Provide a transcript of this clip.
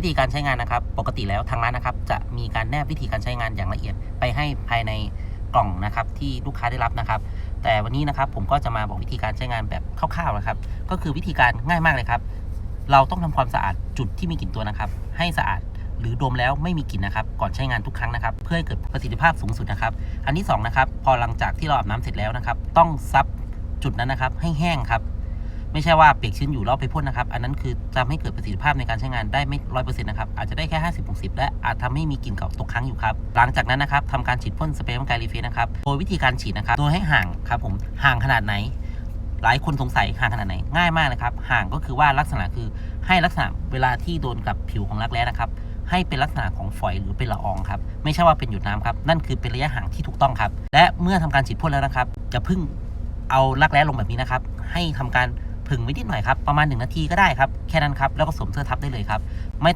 วิธีการใช้งานนะครับ ปกติแล้วทางร้านนะครับ จะมีการแนบวิธีการใช้งานอย่างละเอียดไปให้ภายในกล่องนะครับที่ลูกค้าได้รับนะครับ แต่วันนี้นะครับผมก็จะมาบอกวิธีการใช้งานแบบคร่าวๆนะครับ ก็คือวิธีการง่ายมากเลยครับ เราต้องทำความสะอาดจุดที่มีกลิ่นตัวนะครับ ให้สะอาดหรือดมแล้วไม่มีกลิ่นนะครับ ก่อนใช้งานทุกครั้งนะครับ เพื่อให้เกิดประสิทธิภาพสูงสุดนะครับ อันที่สองนะครับพอหลังจากที่เราอาบน้ำเสร็จแล้วนะครับ ต้องซับจุดนั้นนะครับ ให้แห้งครับ ไม่ใช่ว่าเปียกชื้นอยู่แล้วไปพ่นนะครับ อันนั้นคือจะไม่เกิดประสิทธิภาพในการใช้งานได้ไม่ร้อยเปอร์เซ็นต์นะครับ อาจจะได้แค่ห้าสิบหกสิบและอาจทำให้มีกลิ่นเก่าตกค้างอยู่ครับ หลังจากนั้นนะครับทำการฉีดพ่นสเปรย์ป้องกันรีเฟสนะครับ โดยวิธีการฉีดนะครับ โดยให้ห่างครับผม ห่างขนาดไหน หลายคนสงสัยห่างขนาดไหน ง่ายมากนะครับ ห่างก็คือว่าลักษณะคือให้ลักษณะเวลาที่โดนกับผิวของรักแร้นะครับ ให้เป็นลักษณะของฝอยหรือเป็นละอองครับ ไม่ใช่ว่าเป็นหยดน้ำครับ นั่นคือเป็นระยะห่างที่ถูกต้องครับ และเมื่อทำการฉีดพ่นแล้วนะครับจะพึ่งเอารักแร้ลงแบบนี้นะครับ ให้ทำการ ผึ่งไว้นิดหน่อยครับ ประมาณ 1 นาทีก็ได้ครับ แค่นั้นครับ แล้วก็สวมเสื้อทับได้เลยครับไม่